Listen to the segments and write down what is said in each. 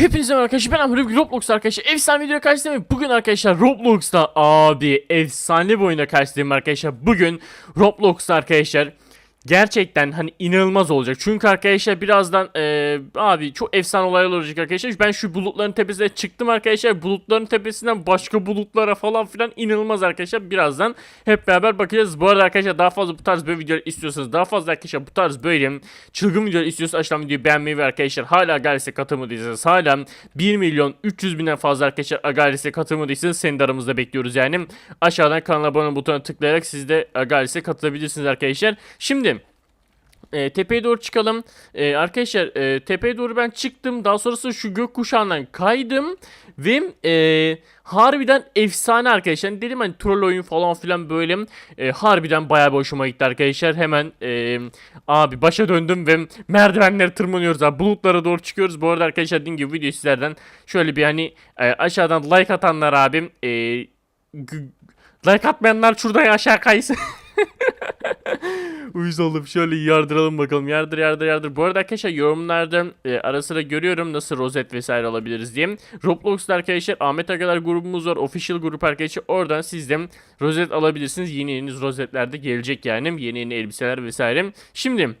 Hepinize merhaba arkadaşlar ben Amir Roblox arkadaşlar. Efsane video karşısındayım. Bugün arkadaşlar Roblox'ta abi efsane bir oyuna karşısındayım arkadaşlar. Bugün Roblox'ta arkadaşlar Gerçekten hani inanılmaz olacak. Çünkü arkadaşlar birazdan eee, abi çok efsane olaylar olacak arkadaşlar. Ben şu bulutların tepesine çıktım arkadaşlar. Bulutların tepesinden başka bulutlara falan filan inanılmaz arkadaşlar. Birazdan hep beraber bakacağız. Bu arada arkadaşlar daha fazla bu tarz böyle videolar istiyorsanız daha fazla arkadaşlar bu tarz böyle çılgın videolar istiyorsanız aşağıdan videoyu beğenmeyi ve arkadaşlar hala Galaxy'e katılmadıysanız hala 1 milyon 300 binden fazla arkadaşlar Galaxy'e katılmadıysanız seni de aramızda bekliyoruz yani. Aşağıdan kanala abone butonuna tıklayarak siz de Galaxy'e katılabilirsiniz arkadaşlar. Şimdi e, tepeye doğru çıkalım. E, arkadaşlar e, tepeye doğru ben çıktım. Daha sonrasında şu gökkuşağından kaydım. Ve e, harbiden efsane arkadaşlar. Dedim hani troll oyun falan filan böyle. E, harbiden bayağı bir hoşuma gitti arkadaşlar. Hemen e, abi başa döndüm ve merdivenleri tırmanıyoruz abi. Bulutlara doğru çıkıyoruz. Bu arada arkadaşlar dediğim gibi video sizlerden şöyle bir hani e, aşağıdan like atanlar abim. E, like atmayanlar şuradan aşağı kaysın. Uyuz oldum. Şöyle yardıralım bakalım. Yardır yardır yardır. Bu arada arkadaşlar yorumlarda e, ara sıra görüyorum nasıl rozet vesaire alabiliriz diye. Roblox'ta arkadaşlar Ahmet Agalar grubumuz var. Official grup arkadaşlar. Oradan siz de rozet alabilirsiniz. Yeni yeni rozetler de gelecek yani. Yeni yeni elbiseler vesaire. Şimdi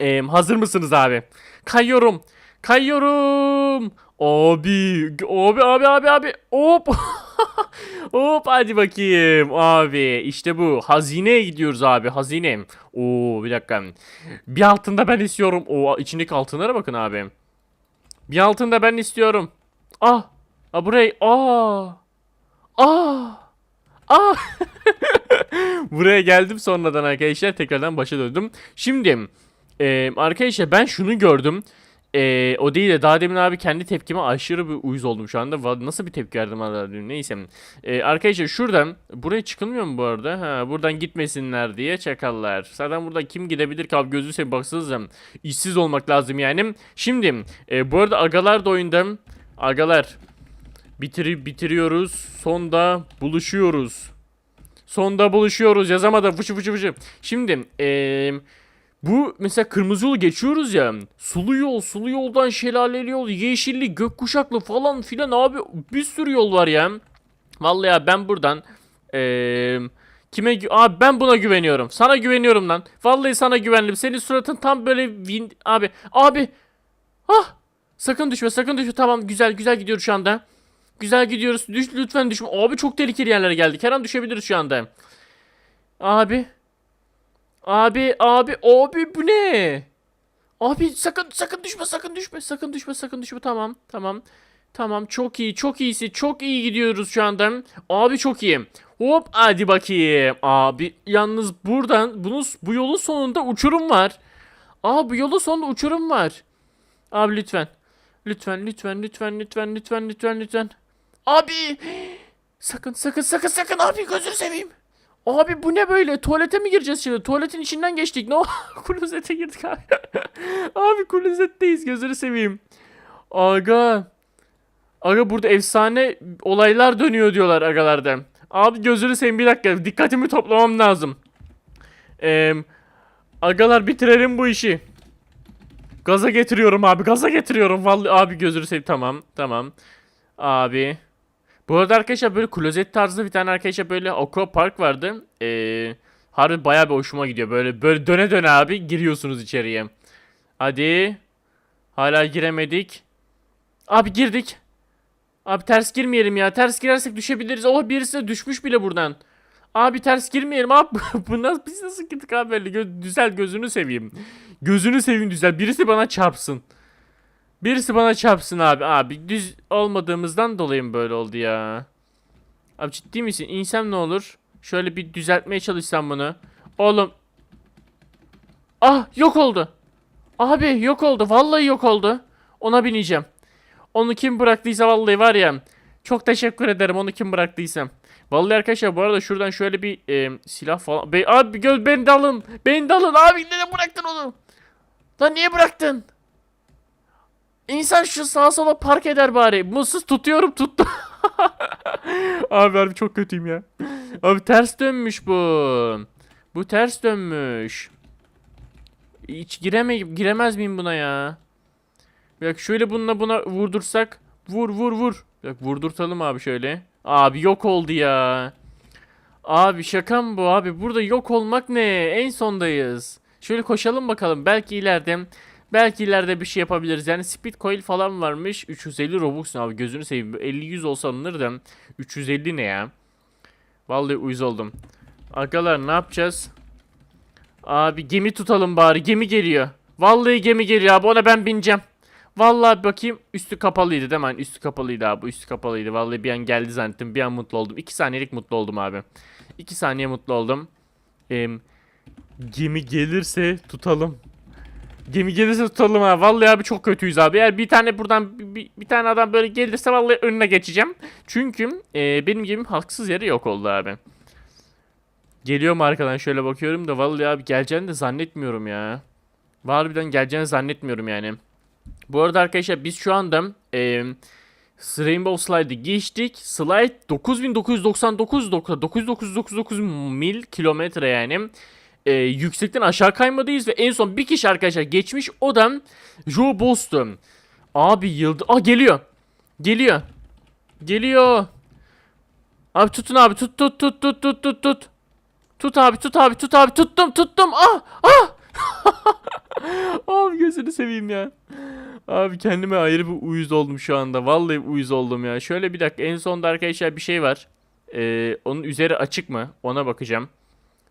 e, hazır mısınız abi? Kayıyorum. Kayıyorum. Abi, abi, abi, abi, abi. Hop. Hop hadi bakayım abi işte bu hazineye gidiyoruz abi hazine. Oo bir dakika bir altında ben istiyorum. O içindeki altınlara bakın abi. Bir altında ben istiyorum. Ah, ah burayı ah ah ah Buraya geldim sonradan arkadaşlar tekrardan başa döndüm. Şimdi e, arkadaşlar ben şunu gördüm. E, o değil de daha demin abi kendi tepkime aşırı bir uyuz oldum şu anda. Nasıl bir tepki verdim hala dün neyse. E, arkadaşlar şuradan buraya çıkılmıyor mu bu arada? Ha, buradan gitmesinler diye çakallar. Zaten burada kim gidebilir ki abi gözü seveyim baksanıza. İşsiz olmak lazım yani. Şimdi e, bu arada agalar da oyunda. Agalar bitiri bitiriyoruz. Sonda buluşuyoruz. Sonda buluşuyoruz yazamadım fışı fışı fışı. Şimdi eee bu mesela kırmızı yolu geçiyoruz ya. Sulu yol, sulu yoldan şelaleli yol, yeşilli, gökkuşaklı falan filan abi bir sürü yol var ya. Vallahi ya ben buradan eee kime gü- abi ben buna güveniyorum. Sana güveniyorum lan. Vallahi sana güvendim. Senin suratın tam böyle win abi abi. Ah! Sakın düşme, sakın düşme. Tamam güzel güzel gidiyoruz şu anda. Güzel gidiyoruz. Düş lütfen düşme. Abi çok tehlikeli yerlere geldik. Her an düşebiliriz şu anda. Abi. Abi abi abi bu ne? Abi sakın sakın düşme sakın düşme sakın düşme sakın düşme tamam tamam. Tamam çok iyi çok iyisi çok iyi gidiyoruz şu anda. Abi çok iyi. Hop hadi bakayım. Abi yalnız buradan bunun bu yolun sonunda uçurum var. Aa bu yolun sonunda uçurum var. Abi lütfen. Lütfen lütfen lütfen lütfen lütfen lütfen lütfen. Abi sakın sakın sakın sakın abi gözünü seveyim. Abi bu ne böyle? Tuvalete mi gireceğiz şimdi? Tuvaletin içinden geçtik. Ne no. Klozete girdik abi. abi klozetteyiz gözünü seveyim. Aga. Aga burada efsane olaylar dönüyor diyorlar agalarda. Abi gözünü seveyim bir dakika. Dikkatimi toplamam lazım. Eee agalar bitirelim bu işi. Gaza getiriyorum abi. Gaza getiriyorum. Vallahi abi gözünü seveyim. Tamam. Tamam. Abi. Bu arada arkadaşlar böyle klozet tarzı bir tane arkadaşlar böyle aqua park vardı. Ee, harbi bayağı bir hoşuma gidiyor. Böyle böyle döne döne abi giriyorsunuz içeriye. Hadi. Hala giremedik. Abi girdik. Abi ters girmeyelim ya. Ters girersek düşebiliriz. Oh birisi düşmüş bile buradan. Abi ters girmeyelim abi. Bu nasıl biz nasıl girdik abi böyle Gö- düzel gözünü seveyim. Gözünü seveyim düzel. Birisi bana çarpsın. Birisi bana çarpsın abi. Abi düz olmadığımızdan dolayı mı böyle oldu ya? Abi ciddi misin? İnsem ne olur? Şöyle bir düzeltmeye çalışsam bunu. Oğlum. Ah yok oldu. Abi yok oldu. Vallahi yok oldu. Ona bineceğim. Onu kim bıraktıysa vallahi var ya. Çok teşekkür ederim onu kim bıraktıysam. Vallahi arkadaşlar bu arada şuradan şöyle bir e, silah falan. Be abi göz beni de alın. Beni de alın abi. Neden bıraktın onu? Lan niye bıraktın? İnsan şu sağa sola park eder bari. Mutsuz tutuyorum tuttum. Abi harbi çok kötüyüm ya. Abi ters dönmüş bu. Bu ters dönmüş. Hiç gireme giremez miyim buna ya? Bak şöyle bununla buna vurdursak. Vur vur vur. Bak vurdurtalım abi şöyle. Abi yok oldu ya. Abi şaka mı bu abi? Burada yok olmak ne? En sondayız. Şöyle koşalım bakalım. Belki ileride belki ileride bir şey yapabiliriz. Yani speed coil falan varmış. 350 Robux abi gözünü seveyim. 50-100 olsa alınır da 350 ne ya? Vallahi uyuz oldum. Agalar ne yapacağız? Abi gemi tutalım bari. Gemi geliyor. Vallahi gemi geliyor abi. Ona ben bineceğim. Vallahi bakayım üstü kapalıydı değil mi? Hani üstü kapalıydı abi. Üstü kapalıydı. Vallahi bir an geldi zannettim. Bir an mutlu oldum. 2 saniyelik mutlu oldum abi. 2 saniye mutlu oldum. Em, gemi gelirse tutalım. Gemi gelirse tutalım ha. Vallahi abi çok kötüyüz abi. Eğer bir tane buradan bir, bir- tane adam böyle gelirse vallahi önüne geçeceğim. Çünkü e, benim gemim haksız yere yok oldu abi. Geliyor mu arkadan şöyle bakıyorum da vallahi abi geleceğini de zannetmiyorum ya. Harbiden geleceğini zannetmiyorum yani. Bu arada arkadaşlar biz şu anda e, Rainbow Slide'ı geçtik. Slide 9999 9999 mil kilometre yani. E, yüksekten aşağı kaymadayız ve en son bir kişi arkadaşlar geçmiş o da Joe Boston. Abi yıldı. Aa geliyor. Geliyor. Geliyor. Abi tutun abi tut tut tut tut tut tut tut. Tut abi tut abi tut abi tuttum tuttum. Ah ah. abi gözünü seveyim ya. Abi kendime ayrı bir uyuz oldum şu anda. Vallahi uyuz oldum ya. Şöyle bir dakika en sonda arkadaşlar bir şey var. Ee, onun üzeri açık mı? Ona bakacağım.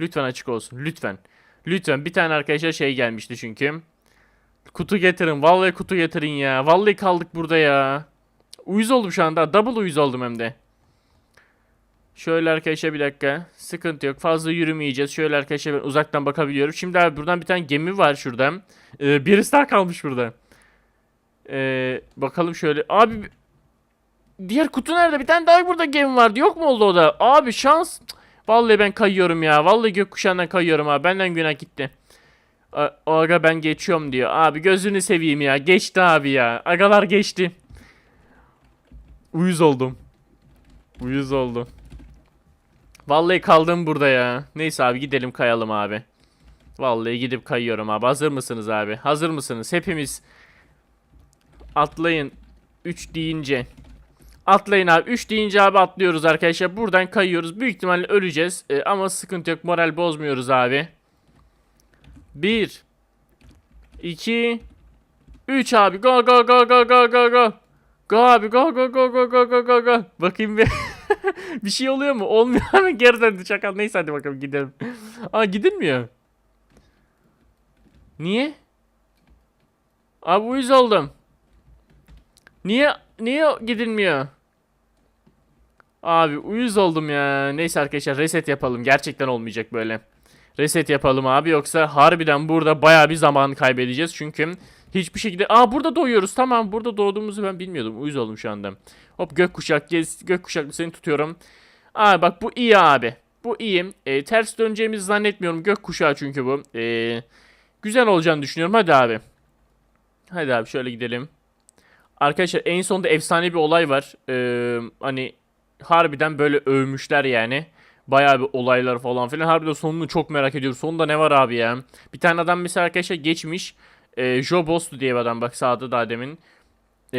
Lütfen açık olsun. Lütfen. Lütfen bir tane arkadaşlar şey gelmişti çünkü. Kutu getirin. Vallahi kutu getirin ya. Vallahi kaldık burada ya. Uyuz oldum şu anda. Double uyuz oldum hem de. Şöyle arkadaşlar bir dakika. Sıkıntı yok. Fazla yürümeyeceğiz. Şöyle arkadaşlar ben uzaktan bakabiliyorum. Şimdi abi buradan bir tane gemi var şurada. Ee, birisi daha kalmış burada. Ee, bakalım şöyle. Abi diğer kutu nerede? Bir tane daha burada gemi vardı. Yok mu oldu o da? Abi şans. Vallahi ben kayıyorum ya. Vallahi gökkuşağından kayıyorum abi. Benden günah gitti. A- aga ben geçiyorum diyor. Abi gözünü seveyim ya. Geçti abi ya. Agalar geçti. Uyuz oldum. Uyuz oldum. Vallahi kaldım burada ya. Neyse abi gidelim kayalım abi. Vallahi gidip kayıyorum abi. Hazır mısınız abi? Hazır mısınız? Hepimiz atlayın. 3 deyince. Atlayın abi. 3 deyince abi atlıyoruz arkadaşlar. Buradan kayıyoruz. Büyük ihtimalle öleceğiz. Ee, ama sıkıntı yok. Moral bozmuyoruz abi. 1 2 3 abi. Go go go go go go go. Go abi go go go go go go go go. Bakayım bir. bir şey oluyor mu? Olmuyor mu? Geri döndü çakal. Neyse hadi bakalım gidelim. Aa gidilmiyor. Niye? Abi uyuz oldum. Niye niye gidilmiyor? Abi uyuz oldum ya. Neyse arkadaşlar reset yapalım. Gerçekten olmayacak böyle. Reset yapalım abi yoksa harbiden burada baya bir zaman kaybedeceğiz. Çünkü hiçbir şekilde... Aa burada doğuyoruz. Tamam burada doğduğumuzu ben bilmiyordum. Uyuz oldum şu anda. Hop gökkuşak gez. Gökkuşaklı seni tutuyorum. Aa bak bu iyi abi. Bu iyi. Ee, ters döneceğimizi zannetmiyorum. Gökkuşağı çünkü bu. Ee, güzel olacağını düşünüyorum. Hadi abi. Hadi abi şöyle gidelim. Arkadaşlar en sonunda efsane bir olay var. Ee, hani harbiden böyle övmüşler yani. Bayağı bir olaylar falan filan. Harbiden sonunu çok merak ediyorum. Sonunda ne var abi ya? Bir tane adam mesela arkadaşlar geçmiş. Ee, Joe Bostu diye bir adam bak sağda daha demin. Ee,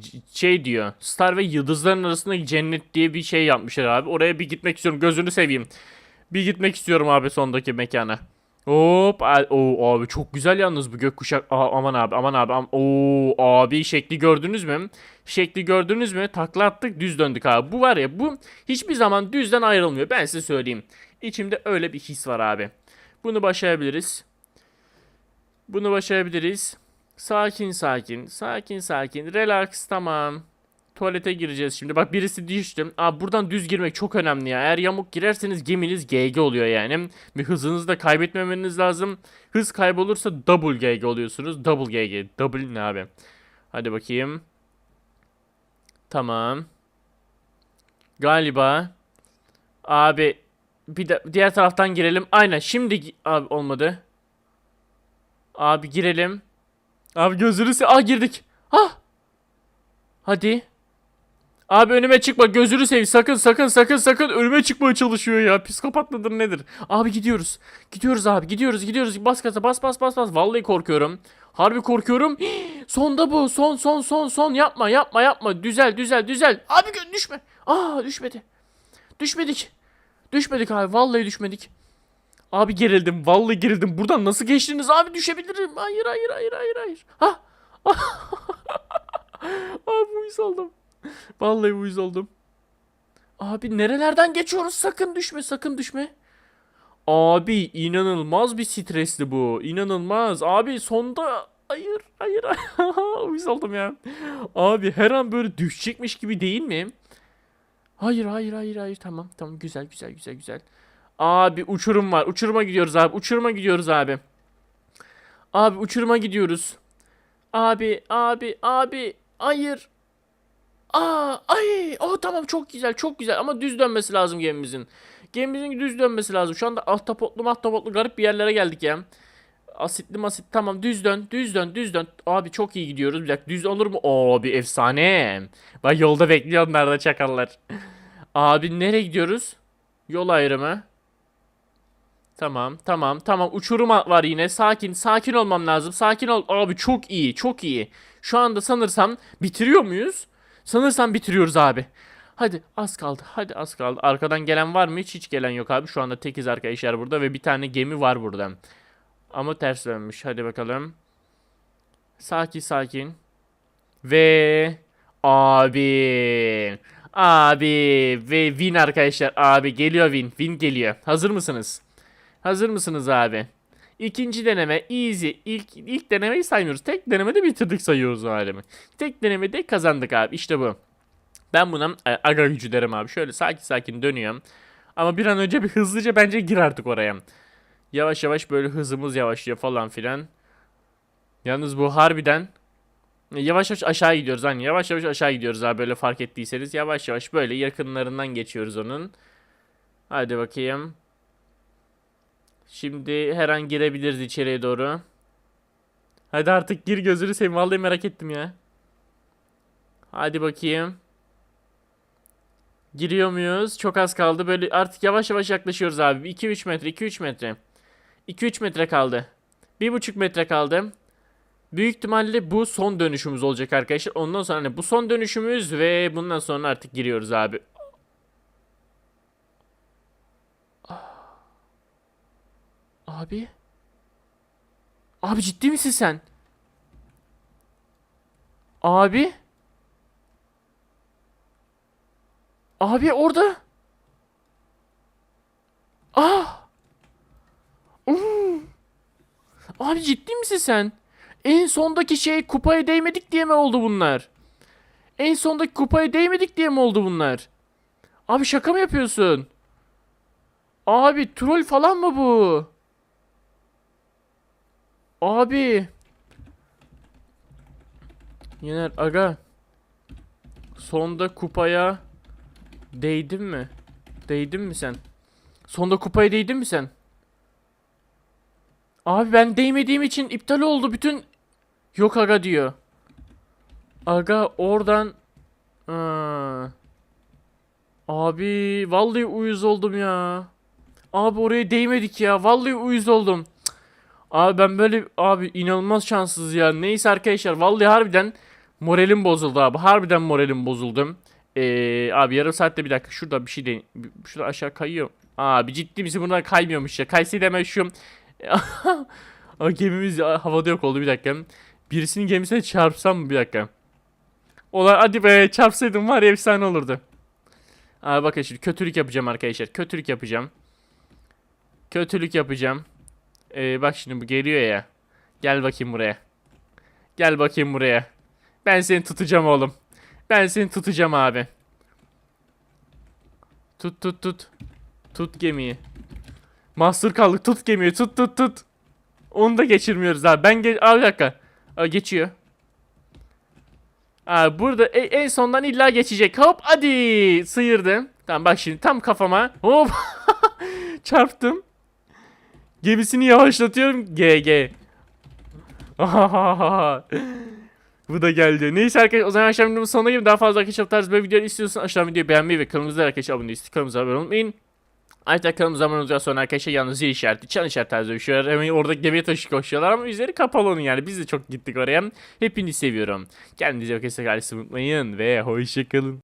c- şey diyor. Star ve yıldızların arasında cennet diye bir şey yapmışlar abi. Oraya bir gitmek istiyorum. Gözünü seveyim. Bir gitmek istiyorum abi sondaki mekana. Hop. Oo abi çok güzel yalnız bu gökkuşak. Aman abi aman abi. Am Oo abi şekli gördünüz mü? Şekli gördünüz mü? Takla attık düz döndük abi. Bu var ya bu hiçbir zaman düzden ayrılmıyor. Ben size söyleyeyim. İçimde öyle bir his var abi. Bunu başarabiliriz. Bunu başarabiliriz. Sakin sakin. Sakin sakin. Relax tamam. Tuvalete gireceğiz şimdi. Bak birisi düştü. Aa buradan düz girmek çok önemli ya. Eğer yamuk girerseniz geminiz GG oluyor yani. Ve hızınızı da kaybetmemeniz lazım. Hız kaybolursa double GG oluyorsunuz. Double GG. Double ne abi? Hadi bakayım. Tamam. Galiba. Abi bir de diğer taraftan girelim. Aynen şimdi abi olmadı. Abi girelim. Abi gözünü Aa girdik. Ah. Hadi. Abi önüme çıkma gözünü seveyim sakın sakın sakın sakın önüme çıkmaya çalışıyor ya psikopat mıdır nedir Abi gidiyoruz gidiyoruz abi gidiyoruz gidiyoruz bas gaza bas bas bas bas Vallahi korkuyorum Harbi korkuyorum Sonda bu. Son son son son. Yapma yapma yapma. Düzel düzel düzel. Abi düşme. Aa düşmedi. Düşmedik. Düşmedik abi. Vallahi düşmedik. Abi gerildim. Vallahi gerildim. Buradan nasıl geçtiniz abi? Düşebilirim. Hayır hayır hayır hayır hayır. Ha. abi uyuz oldum. Vallahi uyuz oldum. Abi nerelerden geçiyoruz? Sakın düşme, sakın düşme. Abi inanılmaz bir stresli bu. İnanılmaz. Abi sonda hayır, hayır. uyuz oldum ya. Abi her an böyle düşecekmiş gibi değil mi? Hayır, hayır, hayır, hayır. Tamam, tamam. Güzel, güzel, güzel, güzel. Abi uçurum var. Uçuruma gidiyoruz abi. Uçuruma gidiyoruz abi. Abi uçuruma gidiyoruz. Abi, abi, abi. Hayır. Aa, ay, oh tamam çok güzel, çok güzel ama düz dönmesi lazım gemimizin. Gemimizin düz dönmesi lazım. Şu anda ahtapotlu mahtapotlu garip bir yerlere geldik ya. Asitli masit tamam düz dön, düz dön, düz dön. Abi çok iyi gidiyoruz. Bir dakika düz olur mu? Oo bir efsane. Bak yolda bekliyor onlar da çakallar. Abi nereye gidiyoruz? Yol ayrımı. Tamam, tamam, tamam. Uçurum var yine. Sakin, sakin olmam lazım. Sakin ol. Abi çok iyi, çok iyi. Şu anda sanırsam bitiriyor muyuz? Sanırsam bitiriyoruz abi. Hadi az kaldı. Hadi az kaldı. Arkadan gelen var mı? Hiç hiç gelen yok abi. Şu anda tekiz arkadaşlar burada ve bir tane gemi var burada. Ama ters dönmüş. Hadi bakalım. Sakin sakin. Ve abi. Abi ve win arkadaşlar. Abi geliyor win. Win geliyor. Hazır mısınız? Hazır mısınız abi? İkinci deneme easy. İlk, ilk denemeyi saymıyoruz. Tek denemede bitirdik sayıyoruz o alemi. Tek denemede kazandık abi. İşte bu. Ben buna e, aga gücü derim abi. Şöyle sakin sakin dönüyorum. Ama bir an önce bir hızlıca bence gir artık oraya. Yavaş yavaş böyle hızımız yavaşlıyor falan filan. Yalnız bu harbiden e, yavaş yavaş aşağı gidiyoruz hani yavaş yavaş aşağı gidiyoruz abi böyle fark ettiyseniz yavaş yavaş böyle yakınlarından geçiyoruz onun. Hadi bakayım. Şimdi her an girebiliriz içeriye doğru. Hadi artık gir gözünü seveyim. Vallahi merak ettim ya. Hadi bakayım. Giriyor muyuz? Çok az kaldı. Böyle artık yavaş yavaş yaklaşıyoruz abi. 2-3 metre, 2-3 metre. 2-3 metre kaldı. 1,5 metre kaldı. Büyük ihtimalle bu son dönüşümüz olacak arkadaşlar. Ondan sonra hani bu son dönüşümüz ve bundan sonra artık giriyoruz abi. Abi. Abi ciddi misin sen? Abi. Abi orada. Ah. Hmm. Abi ciddi misin sen? En sondaki şey kupaya değmedik diye mi oldu bunlar? En sondaki kupaya değmedik diye mi oldu bunlar? Abi şaka mı yapıyorsun? Abi troll falan mı bu? Abi. Yener aga. Sonda kupaya değdin mi? Değdin mi sen? Sonda kupaya değdin mi sen? Abi ben değmediğim için iptal oldu bütün. Yok aga diyor. Aga oradan. Ha. Abi vallahi uyuz oldum ya. Abi oraya değmedik ya. Vallahi uyuz oldum. Abi ben böyle abi inanılmaz şanssız ya. Neyse arkadaşlar vallahi harbiden moralim bozuldu abi. Harbiden moralim bozuldu. Ee, abi yarım saatte bir dakika şurada bir şey de şurada aşağı kayıyor. Abi ciddi misin buradan kaymıyormuş ya. Kaysaydı hemen şu gemimiz havada yok oldu bir dakika. Birisinin gemisine çarpsam mı bir dakika. Ola hadi be çarpsaydım var ya efsane olurdu. Abi bakın şimdi kötülük yapacağım arkadaşlar. Kötülük yapacağım. Kötülük yapacağım. Ee, bak şimdi bu geliyor ya. Gel bakayım buraya. Gel bakayım buraya. Ben seni tutacağım oğlum. Ben seni tutacağım abi. Tut tut tut. Tut gemiyi. Mahsur kaldık. Tut gemiyi. Tut tut tut. Onu da geçirmiyoruz abi. Ben ge abi dakika. Aa, geçiyor. Aa, burada e- en sondan illa geçecek. Hop hadi. Sıyırdım. Tamam bak şimdi tam kafama. Hop. Çarptım. Gemisini yavaşlatıyorum. GG. Bu da geldi. Neyse arkadaşlar o zaman akşam videomun sonuna gelip daha fazla arkadaşlar bu böyle videolar istiyorsanız aşağıdan videoyu beğenmeyi ve kanalımıza arkadaşlar abone değilseniz kanalımıza abone olmayı unutmayın. Ayrıca kanalımıza abone olduktan sonra arkadaşlar yalnız zil işareti, çan işareti tarzı bir şey var. Hemen orada gemi taşı koşuyorlar ama üzeri kapalı onun yani. Biz de çok gittik oraya. Hepinizi seviyorum. Kendinize bakın. Unutmayın ve hoşçakalın.